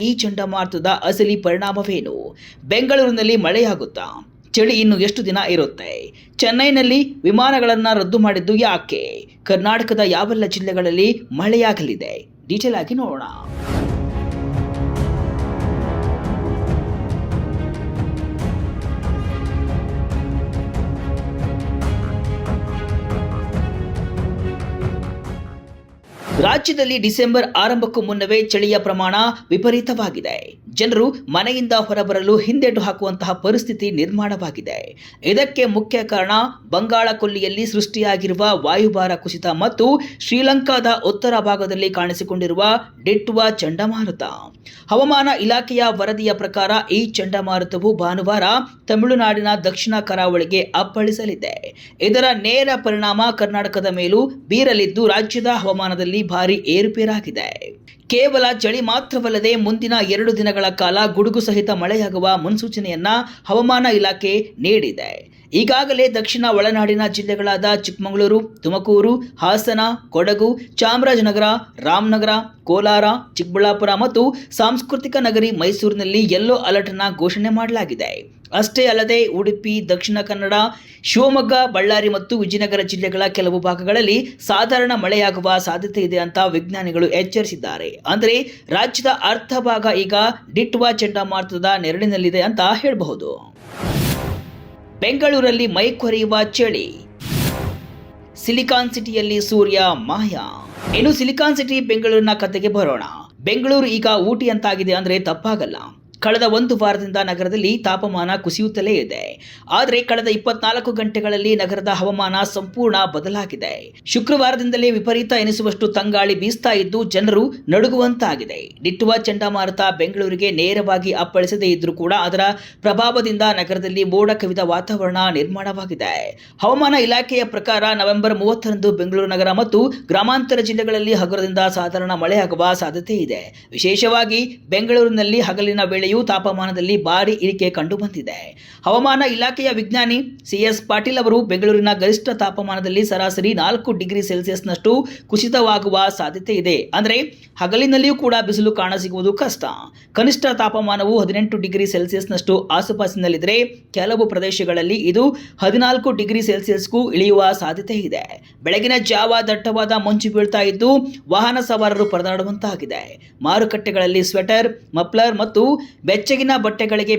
ಈ ಚಂಡಮಾರುತದ ಅಸಲಿ ಪರಿಣಾಮವೇನು? ಬೆಂಗಳೂರಿನಲ್ಲಿ ಮಳೆಯಾಗುತ್ತಾ? ಚಳಿ ಇನ್ನು ಎಷ್ಟು ದಿನ ಇರುತ್ತೆ? ಚೆನ್ನೈನಲ್ಲಿ ವಿಮಾನಗಳನ್ನು ರದ್ದು ಮಾಡಿದ್ದು ಯಾಕೆ? ಕರ್ನಾಟಕದ ಯಾವೆಲ್ಲ ಜಿಲ್ಲೆಗಳಲ್ಲಿ ಮಳೆಯಾಗಲಿದೆ? ಡೀಟೇಲ್ ಆಗಿ ನೋಡೋಣ. ರಾಜ್ಯದಲ್ಲಿ ಡಿಸೆಂಬರ್ ಆರಂಭಕ್ಕೂ ಮುನ್ನವೇ ಚಳಿಯ ಪ್ರಮಾಣ ವಿಪರೀತವಾಗಿದೆ. ಜನರು ಮನೆಯಿಂದ ಹೊರಬರಲು ಹಿಂದೆಟು ಹಾಕುವಂತಹ ಪರಿಸ್ಥಿತಿ ನಿರ್ಮಾಣವಾಗಿದೆ. ಇದಕ್ಕೆ ಮುಖ್ಯ ಕಾರಣ ಬಂಗಾಳ ಕೊಲ್ಲಿಯಲ್ಲಿ ಸೃಷ್ಟಿಯಾಗಿರುವ ವಾಯುಭಾರ ಕುಸಿತ ಮತ್ತು ಶ್ರೀಲಂಕಾದ ಉತ್ತರ ಭಾಗದಲ್ಲಿ ಕಾಣಿಸಿಕೊಂಡಿರುವ ಡೆಟ್ಟುವ ಚಂಡಮಾರುತ. ಹವಾಮಾನ ಇಲಾಖೆಯ ವರದಿಯ ಪ್ರಕಾರ ಈ ಚಂಡಮಾರುತವು ಭಾನುವಾರ ತಮಿಳುನಾಡಿನ ದಕ್ಷಿಣ ಕರಾವಳಿಗೆ ಅಪ್ಪಳಿಸಲಿದೆ. ಇದರ ನೇರ ಪರಿಣಾಮ ಕರ್ನಾಟಕದ ಮೇಲೂ ಬೀರಲಿದ್ದು ರಾಜ್ಯದ ಹವಾಮಾನದಲ್ಲಿ ಭಾರಿ ಏರುಪೇರಾಗಿದೆ. ಕೇವಲ ಚಳಿ ಮಾತ್ರವಲ್ಲದೆ ಮುಂದಿನ ಎರಡು ದಿನಗಳ ಕಾಲ ಗುಡುಗು ಸಹಿತ ಮಳೆಯಾಗುವ ಮುನ್ಸೂಚನೆಯನ್ನ ಹವಾಮಾನ ಇಲಾಖೆ ನೀಡಿದೆ. ಈಗಾಗಲೇ ದಕ್ಷಿಣ ಒಳನಾಡಿನ ಜಿಲ್ಲೆಗಳಾದ ಚಿಕ್ಕಮಗಳೂರು, ತುಮಕೂರು, ಹಾಸನ, ಕೊಡಗು, ಚಾಮರಾಜನಗರ, ರಾಮನಗರ, ಕೋಲಾರ, ಚಿಕ್ಕಬಳ್ಳಾಪುರ ಮತ್ತು ಸಾಂಸ್ಕೃತಿಕ ನಗರಿ ಮೈಸೂರಿನಲ್ಲಿ ಯೆಲ್ಲೋ ಅಲರ್ಟ್ನ ಘೋಷಣೆ ಮಾಡಲಾಗಿದೆ. ಅಷ್ಟೇ ಅಲ್ಲದೆ ಉಡುಪಿ, ದಕ್ಷಿಣ ಕನ್ನಡ, ಶಿವಮೊಗ್ಗ, ಬಳ್ಳಾರಿ ಮತ್ತು ವಿಜಯನಗರ ಜಿಲ್ಲೆಗಳ ಕೆಲವು ಭಾಗಗಳಲ್ಲಿ ಸಾಧಾರಣ ಮಳೆಯಾಗುವ ಸಾಧ್ಯತೆ ಇದೆ ಅಂತ ವಿಜ್ಞಾನಿಗಳು ಎಚ್ಚರಿಸಿದ್ದಾರೆ. ಅಂದರೆ ರಾಜ್ಯದ ಅರ್ಧ ಭಾಗ ಈಗ ಡಿಟ್ವಾ ಚಂಡಮಾರುತದ ನೆರಳಿನಲ್ಲಿದೆ ಅಂತ ಹೇಳಬಹುದು. ಬೆಂಗಳೂರಲ್ಲಿ ಮೈ ಕೊರೆಯುವ ಚಳಿ. ಸಿಲಿಕಾನ್ ಸಿಟಿಯಲ್ಲಿ ಸೂರ್ಯ ಮಾಯ. ಇನ್ನು ಸಿಲಿಕಾನ್ ಸಿಟಿ ಬೆಂಗಳೂರಿನ ಕತೆಗೆ ಬರೋಣ. ಬೆಂಗಳೂರು ಈಗ ಊಟಿ ಅಂತಾಗಿದೆ ಅಂದರೆ ತಪ್ಪಾಗಲ್ಲ. ಕಳೆದ ಒಂದು ವಾರದಿಂದ ನಗರದಲ್ಲಿ ತಾಪಮಾನ ಕುಸಿಯುತ್ತಲೇ ಇದೆ. ಆದರೆ ಕಳೆದ ಇಪ್ಪತ್ನಾಲ್ಕು ಗಂಟೆಗಳಲ್ಲಿ ನಗರದ ಹವಾಮಾನ ಸಂಪೂರ್ಣ ಬದಲಾಗಿದೆ. ಶುಕ್ರವಾರದಿಂದಲೇ ವಿಪರೀತ ಎನಿಸುವಷ್ಟು ತಂಗಾಳಿ ಬೀಸ್ತಾ ಇದ್ದು ಜನರು ನಡುಗುವಂತಾಗಿದೆ. ಡಿಟ್ಟುವ ಚಂಡಮಾರುತ ಬೆಂಗಳೂರಿಗೆ ನೇರವಾಗಿ ಅಪ್ಪಳಿಸದೇ ಇದ್ರೂ ಕೂಡ ಅದರ ಪ್ರಭಾವದಿಂದ ನಗರದಲ್ಲಿ ಮೋಡ ಕವಿದ ವಾತಾವರಣ ನಿರ್ಮಾಣವಾಗಿದೆ. ಹವಾಮಾನ ಇಲಾಖೆಯ ಪ್ರಕಾರ ನವೆಂಬರ್ ಮೂವತ್ತರಂದು ಬೆಂಗಳೂರು ನಗರ ಮತ್ತು ಗ್ರಾಮಾಂತರ ಜಿಲ್ಲೆಗಳಲ್ಲಿ ಹಗುರದಿಂದ ಸಾಧಾರಣ ಮಳೆಯಾಗುವ ಸಾಧ್ಯತೆ ಇದೆ. ವಿಶೇಷವಾಗಿ ಬೆಂಗಳೂರಿನಲ್ಲಿ ಹಗಲಿನ ವೇಳೆಯೂ ತಾಪಮಾನದಲ್ಲಿ ಭಾರಿ ಇಳಿಕೆ ಕಂಡುಬಂದಿದೆ. ಹವಾಮಾನ ಇಲಾಖೆಯ ವಿಜ್ಞಾನಿ ಸಿಎಸ್ ಪಾಟೀಲ್ ಅವರು ಬೆಂಗಳೂರಿನ ಗರಿಷ್ಠ ತಾಪಮಾನದಲ್ಲಿ ಸರಾಸರಿ ನಾಲ್ಕು ಡಿಗ್ರಿ ಸೆಲ್ಸಿಯಸ್ನಷ್ಟು ಕುಸಿತವಾಗುವ ಸಾಧ್ಯತೆ ಇದೆ. ಅಂದರೆ ಹಗಲಿನಲ್ಲಿಯೂ ಕೂಡ ಬಿಸಿಲು ಕಾಣಸಿಗುವುದು ಕಷ್ಟ. ಕನಿಷ್ಠ ತಾಪಮಾನವು ಹದಿನೆಂಟು ಡಿಗ್ರಿ ಸೆಲ್ಸಿಯಸ್ನಷ್ಟು ಆಸುಪಾಸಿನಲ್ಲಿದ್ದರೆ ಕೆಲವು ಪ್ರದೇಶಗಳಲ್ಲಿ ಇದು ಹದಿನಾಲ್ಕು ಡಿಗ್ರಿ ಸೆಲ್ಸಿಯಸ್ಗೂ ಇಳಿಯುವ ಸಾಧ್ಯತೆ ಇದೆ. ಬೆಳಗಿನ ಜಾವ ದಟ್ಟವಾದ ಮಂಜು ಬೀಳ್ತಾ ಇದ್ದು ವಾಹನ ಸವಾರರು ಪರದಾಡುವಂತಾಗಿದೆ. ಮಾರುಕಟ್ಟೆಗಳಲ್ಲಿ ಸ್ವೆಟರ್ ಮಫ್ಲರ್ ಮತ್ತು ಬೆಚ್ಚಗಿನ ಬಟ್ಟೆಗಳಿಗೆ